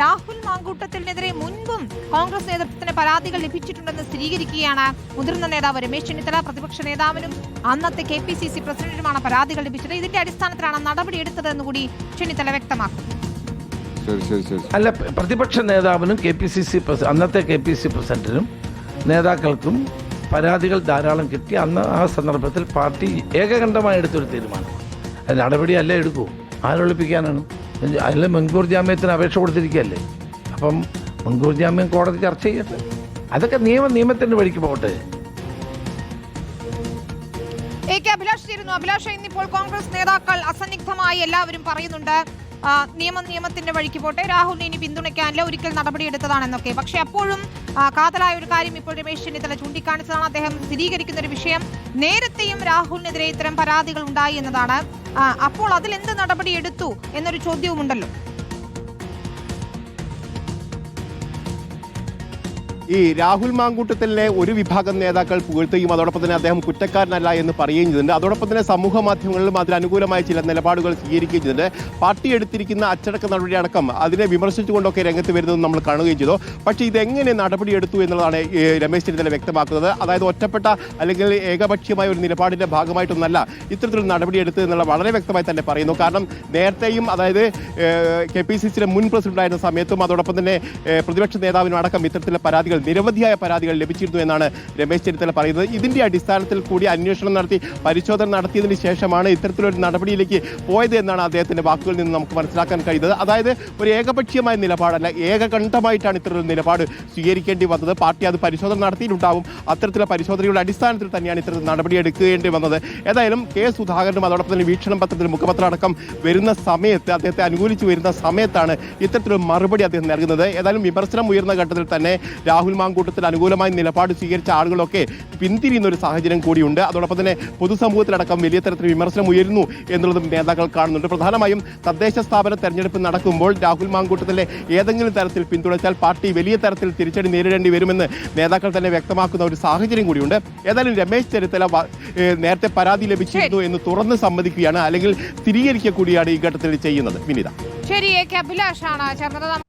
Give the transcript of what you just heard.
രാഹുൽ മാങ്കൂട്ടത്തിനെതിരെ മുൻപും കോൺഗ്രസ് നേതൃത്വത്തിന് പരാതികൾ ലഭിച്ചിട്ടുണ്ടെന്ന് സ്ഥിരീകരിക്കുകയാണ്. മുതിർന്ന നേതാവ് രമേശ് ചെന്നിത്തല പ്രതിപക്ഷ നേതാവിനും അന്നത്തെ കെ പി സി സി പ്രസിഡന്റുമാണ് പരാതികൾ ലഭിച്ചത്. ഇതിന്റെ അടിസ്ഥാനത്തിലാണ് നടപടിയെടുത്തതെന്ന് കൂടി ചെന്നിത്തല വ്യക്തമാക്കുന്നു. അല്ല പ്രതിപക്ഷ നേതാവിനും കെ പി സി സി അന്നത്തെ കെ പി സി പ്രസിഡന്റിനും നേതാക്കൾക്കും പരാതികൾ ധാരാളം കിട്ടി. അന്ന് ആ സന്ദർഭത്തിൽ പാർട്ടി ഏകകണ്ഠമായി എടുത്തൊരു തീരുമാനം. അത് നടപടി അല്ലേ എടുക്കൂ? ആരൊളിപ്പിക്കാനാണ്? അതിൽ മുൻകൂർ ജാമ്യത്തിന് അപേക്ഷ കൊടുത്തിരിക്കുകയല്ലേ? അപ്പം മുൻകൂർ ജാമ്യം കോടതി ചർച്ച ചെയ്യട്ടെ. അതൊക്കെ നിയമം നിയമത്തിന്റെ വഴിക്ക് പോകട്ടെ. എ അഭിലാഷ് ചേരുന്നു. അഭിലാഷ് ഇന്നിപ്പോൾ കോൺഗ്രസ് നേതാക്കൾ അസന്നിഗ്ധമായി എല്ലാവരും പറയുന്നുണ്ട്. നിയമം നിയമത്തിന്റെ വഴിക്ക് പോട്ടെ രാഹുലിനെ ഇനി പിന്തുണയ്ക്കാനില്ല ഒരിക്കൽ നടപടിയെടുത്തതാണെന്നൊക്കെ. പക്ഷെ അപ്പോഴും കാതലായ ഒരു കാര്യം ഇപ്പോൾ രമേശ് ചെന്നിത്തല ചൂണ്ടിക്കാണിച്ചതാണ്. അദ്ദേഹം സ്ഥിരീകരിക്കുന്ന ഒരു വിഷയം. നേരത്തെയും രാഹുലിനെതിരെ ഇത്തരം പരാതികൾ ഉണ്ടായി എന്നതാണ്. അപ്പോൾ അതിൽ എന്ത് നടപടി എടുത്തു എന്നൊരു ചോദ്യവുമുണ്ടല്ലോ. ഈ രാഹുൽ മാങ്കൂട്ടത്തിലെ ഒരു വിഭാഗം നേതാക്കൾ പുകഴ്ത്തുകയും അതോടൊപ്പം തന്നെ അദ്ദേഹം കുറ്റക്കാരനല്ല എന്ന് പറയുകയും ചെയ്തിട്ടുണ്ട്. അതോടൊപ്പം തന്നെ സമൂഹ മാധ്യമങ്ങളിലും അതിന് അനുകൂലമായ ചില നിലപാടുകൾ സ്വീകരിക്കുകയും ചെയ്തിട്ടുണ്ട്. പാർട്ടി എടുത്തിരിക്കുന്ന അച്ചടക്ക നടപടി അടക്കം അതിനെ വിമർശിച്ചുകൊണ്ടൊക്കെ രംഗത്ത് വരുന്നത് നമ്മൾ കാണുകയും ചെയ്തു. പക്ഷേ ഇതെങ്ങനെ നടപടിയെടുത്തു എന്നുള്ളതാണ് രമേശ് ചെന്നിത്തല വ്യക്തമാക്കുന്നത്. അതായത് ഒറ്റപ്പെട്ട അല്ലെങ്കിൽ ഏകപക്ഷീയമായ ഒരു നിലപാടിന്റെ ഭാഗമായിട്ടൊന്നല്ല ഇത്തരത്തിലൊരു നടപടിയെടുത്തു എന്നുള്ള വളരെ വ്യക്തമായി തന്നെ പറയുന്നു. കാരണം നേരത്തെയും അതായത് കെ പി സി സിയുടെ മുൻ പ്രസിഡന്റായിരുന്ന സമയത്തും അതോടൊപ്പം തന്നെ പ്രതിപക്ഷ നേതാവിനും അടക്കം ഇത്തരത്തിലുള്ള പരാതികൾ നിരവധിയായ പരാതികൾ ലഭിച്ചിരുന്നു എന്നാണ് രമേശ് ചെന്നിത്തല പറയുന്നത്. ഇതിന്റെ അടിസ്ഥാനത്തിൽ കൂടി അന്വേഷണം നടത്തി പരിശോധന നടത്തിയതിന് ശേഷമാണ് ഇത്തരത്തിലൊരു നടപടിയിലേക്ക് പോയത് എന്നാണ് അദ്ദേഹത്തിന്റെ വാക്കുകളിൽ നിന്ന് നമുക്ക് മനസ്സിലാക്കാൻ കഴിയുന്നത്. അതായത് ഒരു ഏകപക്ഷീയമായ നിലപാടല്ല ഏകകണ്ഠമായിട്ടാണ് ഇത്തരം നിലപാട് സ്വീകരിക്കേണ്ടി വന്നത്. പാർട്ടി അത് പരിശോധന നടത്തിയിട്ടുണ്ടാവും. അത്തരത്തിലുള്ള പരിശോധനയുടെ അടിസ്ഥാനത്തിൽ തന്നെയാണ് ഇത്തരത്തിൽ നടപടിയെടുക്കേണ്ടി വന്നത്. ഏതായാലും കെ സുധാകരനും അതോടൊപ്പം തന്നെ വീക്ഷണം പത്രത്തിൽ മുഖപത്രം അടക്കം വരുന്ന സമയത്ത് അദ്ദേഹത്തെ അനുകൂലിച്ച് വരുന്ന സമയത്താണ് ഇത്തരത്തിലൊരു മറുപടി അദ്ദേഹം നൽകുന്നത്. ഏതായാലും വിമർശനം ഉയർന്ന ഘട്ടത്തിൽ തന്നെ രാഹുൽ മാങ്കൂട്ടത്തിൽ അനുകൂലമായി നിലപാട് സ്വീകരിച്ച ആളുകളൊക്കെ പിന്തിരിയുന്ന ഒരു സാഹചര്യം കൂടിയുണ്ട്. അതോടൊപ്പം തന്നെ പൊതുസമൂഹത്തിലടക്കം വലിയ തരത്തിൽ വിമർശനം ഉയരുന്നു എന്നുള്ളതും നേതാക്കൾ കാണുന്നുണ്ട്. പ്രധാനമായും തദ്ദേശ സ്ഥാപന തെരഞ്ഞെടുപ്പ് നടക്കുമ്പോൾ രാഹുൽ മാങ്കൂട്ടത്തിലെ ഏതെങ്കിലും തരത്തിൽ പിന്തുണച്ചാൽ പാർട്ടി വലിയ തരത്തിൽ തിരിച്ചടി നേരിടേണ്ടി വരുമെന്ന് നേതാക്കൾ തന്നെ വ്യക്തമാക്കുന്ന ഒരു സാഹചര്യം കൂടിയുണ്ട്. ഏതായാലും രമേശ് ചെന്നിത്തല നേരത്തെ പരാതി ലഭിച്ചിരുന്നു എന്ന് തുറന്ന് സമ്മതിക്കുകയാണ് അല്ലെങ്കിൽ സ്ഥിരീകരിക്കുക കൂടിയാണ് ഈ ഘട്ടത്തിൽ ചെയ്യുന്നത്. വിനിത. ശരി അഭിലാഷാണ് ചേർന്നത്.